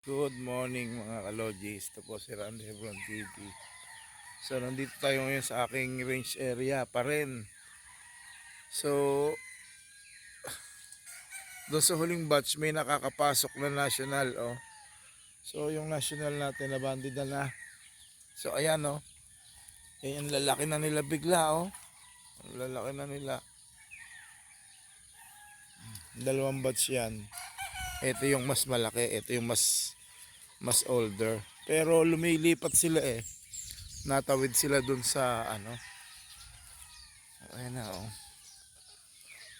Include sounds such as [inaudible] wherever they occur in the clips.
Good morning mga kalogis. Ito po si Randy Hebron TV. So nandito tayo ngayon sa aking range area pa rin. So doon sa huling batch may nakakapasok na national oh. So yung national natin nabandid na na. So ayan oh. Yan yung lalaki na nila bigla oh. Lalaki na nila. Dalawang batch yan. Ito yung mas malaki, ito yung mas mas older. Pero lumilipat sila eh. Natawid sila dun sa ano. Ayan na oh.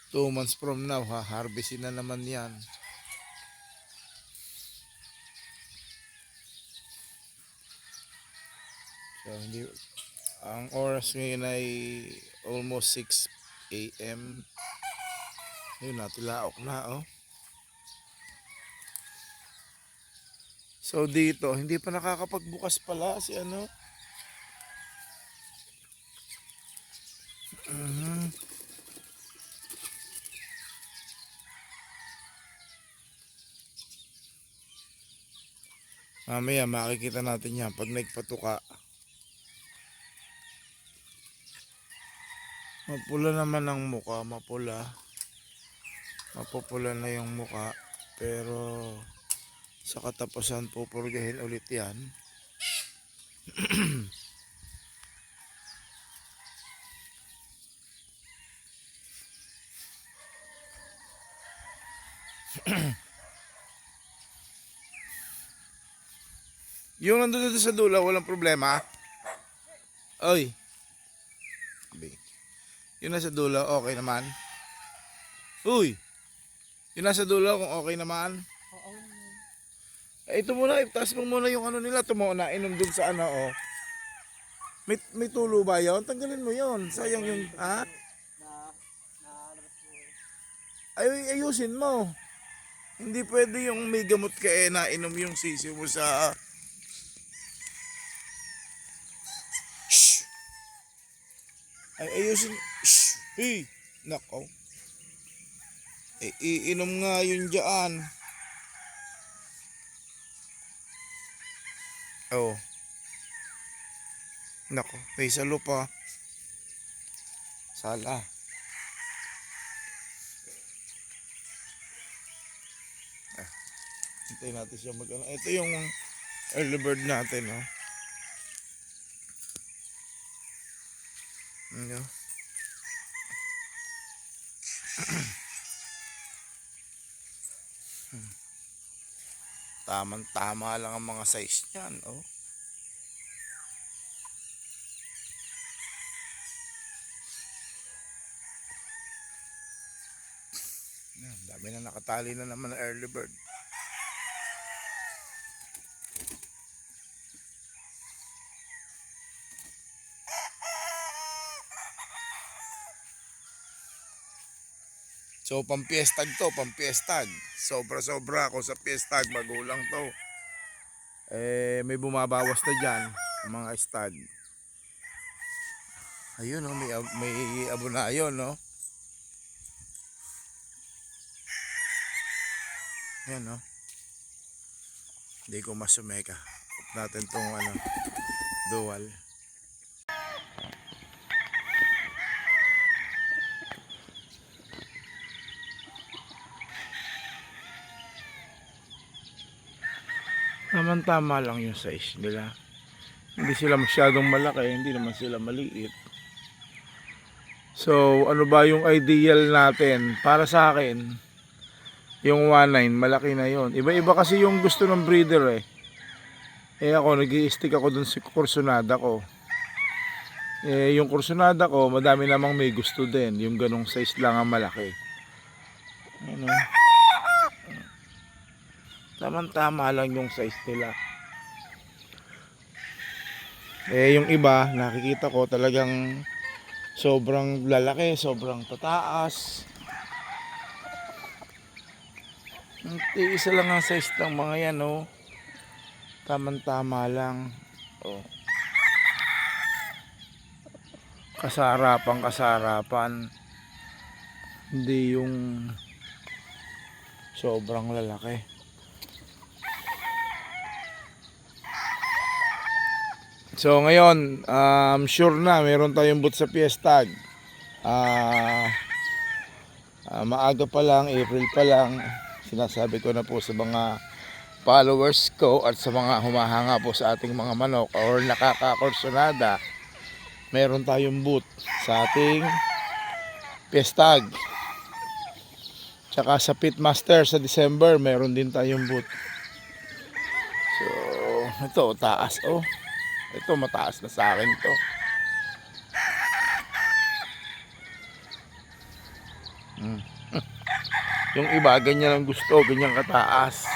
Two months from now ha, harvestin na naman yan. So hindi ang oras ngayon ay almost 6 a.m. Ayun na, tilaok na oh. So dito, hindi pa nakakapagbukas pala si ano. Mhm. Mamaya makikita natin yan pag nagpatuka. Mapula naman ang muka, mapula. Mapupula na yung muka. Pero sa katapusan pupurgahin ulit yan. [clears throat] yung nandun sa dulo, walang problema. Oy. Yung nasa dulo, okay naman. Uy. Yung nasa dulo, kung okay naman. Ito muna, itaas mo muna yung ano nila, tumo na inom dun sa ano, oh. May, may tulo ba yon? Tanggalin mo yon. Sayang yung, ha? Ay, ayusin mo. Hindi pwede yung may gamot ka eh, na inom yung sisiw mo sa... Shh! Ay, ayusin. Shh! Hey! Nako. Eh, iinom nga yun dyan. Oh. Nako, may salo pa. Sala. Ah, hintayin natin siya mag ano. Ito yung early bird natin, oh. Ano? [clears throat] Tamang-tama lang ang mga size niyan, oh. Yan, dami na nakatali na naman early bird. So pampiestag to, pampiestag. Sobra-sobra ako sa piestag, magulang to. Eh, may bumabawas na dyan, mga stag. Ayun oh, may, may abo na ayun, no? Ayan, no? Hindi ko masumeka. Natin tong ano, dual. Tama-tama lang yung size nila. Hindi sila masyadong malaki, hindi naman sila maliit. So, ano ba yung ideal natin? Para sa akin, yung 1.9, malaki na yon. Iba-iba kasi yung gusto ng breeder eh. Eh ako, nag stick ako dun sa kursunada ko. Eh, yung kursunada ko, madami namang may gusto din. Yung ganong size lang ang malaki. Ano? Tama-tama lang yung size nila. Eh, yung iba, nakikita ko talagang sobrang lalaki, sobrang tataas. Hindi, isa lang ang size ng mga yan, oh. Tama-tama lang. Oh. Kasarapan, kasarapan. Hindi yung sobrang lalaki. So ngayon, um, sure na meron tayong boot sa Fiestag. Ah, ah, maaga pa lang, April pa lang, sinasabi ko na po sa mga followers ko at sa mga humahanga po sa ating mga manok or nakakakorsonada, meron tayong boot sa ating Fiestag. Tsaka sa Pitmaster sa December, meron din tayong boot. So, ito, taas oh. Ito, mataas na sa akin to. Mm. [laughs] Yung iba, ganyan ang gusto, ganyan kataas.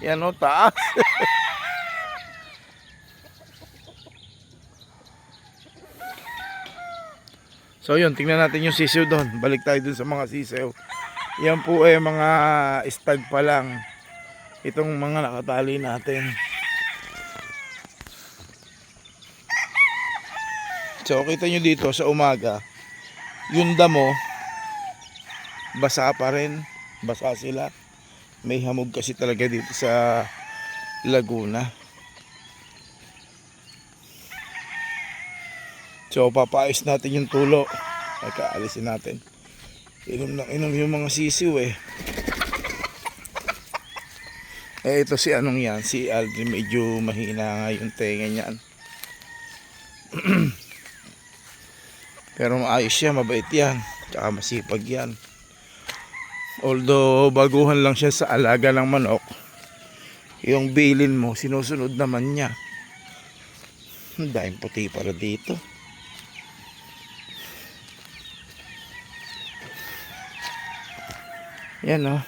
Yan o, taas. [laughs] so yun, tingnan natin yung sisiw doon. Balik tayo dun sa mga sisiw. Yan po ay mga stag pa lang. Itong mga nakatali natin. So kita nyo dito sa umaga, yung damo, basa pa rin, basa sila. May hamog kasi talaga dito sa Laguna. So papaayos natin yung tulo. Teka, alisin natin. Inom lang inom yung mga sisiw eh. Eh ito si anong yan, si Aldrin medyo mahina nga yung tenga niyan. [clears throat] Pero maayos siya, mabait yan. Tsaka masipag yan. Although baguhan lang siya sa alaga ng manok, yung bilin mo, sinusunod naman niya. Ang puti para dito. Yan o. Oh.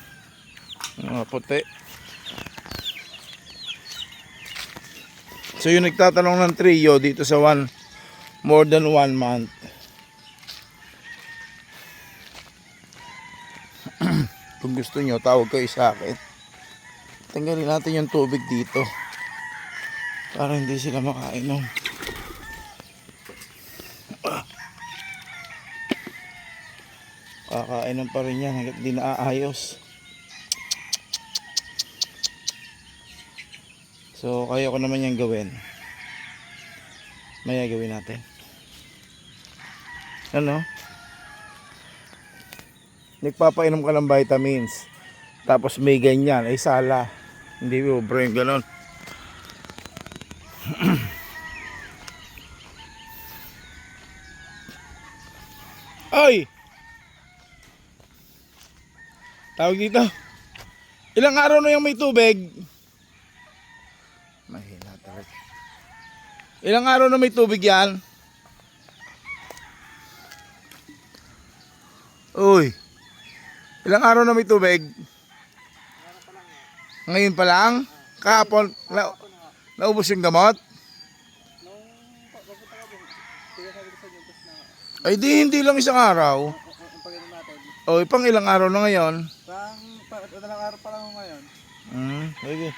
Mga puti. So yung nagtatanong ng trio dito sa one more than one month. Gusto nyo, tawag kayo sa akin. Tanggalin natin yung tubig dito. Para hindi sila makainom. Kakainom pa rin yan hanggat di naaayos. So, kaya ko naman yan gawin. Maya gawin natin. Ano? Nagpapainom ka ng vitamins. Tapos may ganyan. Ay sala. Hindi mo brain ganon. Ay! Tawag dito. Ilang araw na yung may tubig? Mahina talaga. Ilang araw na may tubig yan? Uy. Ilang araw na may tubig? Ngayon pa lang? Kahapon? Na, naubos yung gamot? Ay di, hindi lang isang araw. O, pang ilang araw na ngayon? Pang, pa, madalang araw pa lang ngayon. Hmm, sige.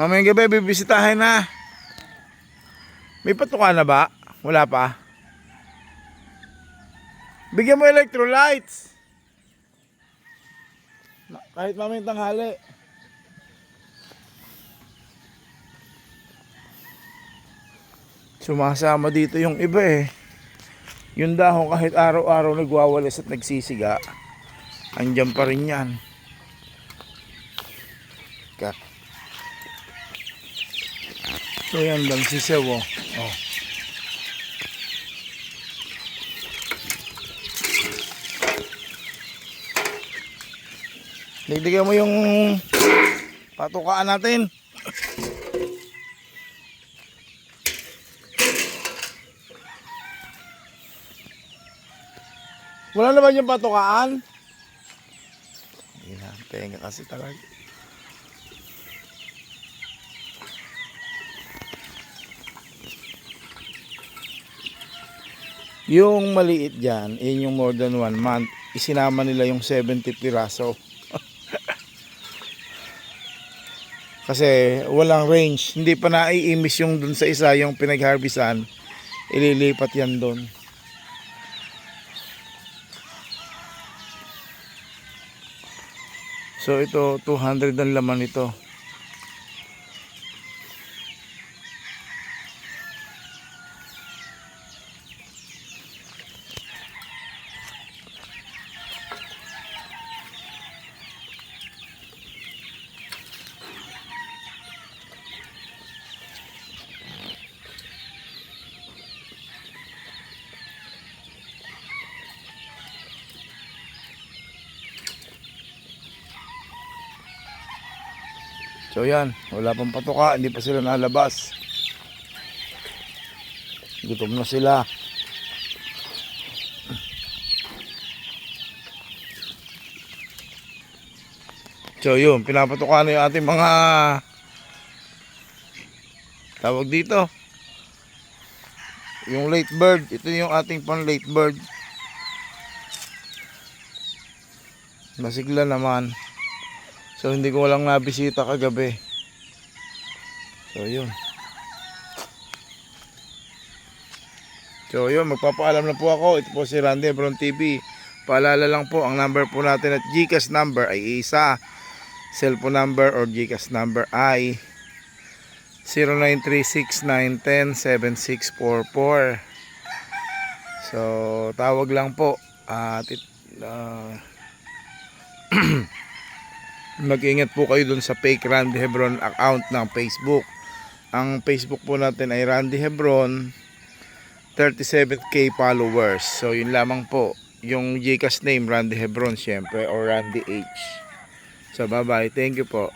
Mamayang gabi, bibisitahin na. May patuka na ba? Wala pa? Bigyan mo electrolytes. Kahit mamayang tanghali. Sumasama dito yung iba eh. Yung dahon kahit araw-araw nagwawalis at nagsisiga, andyan pa rin yan. Ka. So yan lang si Sewo. Oh. Dagdagan mo yung patukaan natin. Wala naman yung patukaan. Hindi na, tenga kasi talaga. Yung maliit dyan, yun yung more than one month, isinama nila yung 70 piraso. Kasi walang range, hindi pa naiimis yung dun sa isa yung pinag-harvestan, ililipat yan dun. So ito, 200 ang laman ito. So yan, wala pang patuka, hindi pa sila nalabas. Gutom na sila. So yun, pinapatuka na yung ating mga tawag dito. Yung late bird, ito yung ating pang late bird. Masigla naman. So hindi ko walang nabisita kagabi. So yun. So yun, magpapaalam na po ako. Ito po si Randy Ebron TV. Paalala lang po, ang number po natin at GCash number ay isa. Cellphone number or GCash number ay 0936910764 So, tawag lang po. At ah, [clears throat] mag-ingat po kayo dun sa fake Randy Hebron account ng Facebook. Ang Facebook po natin ay Randy Hebron 37k followers. So, yun lamang po. Yung Gcash name, Randy Hebron, syempre, or Randy H. So, bye-bye. Thank you po.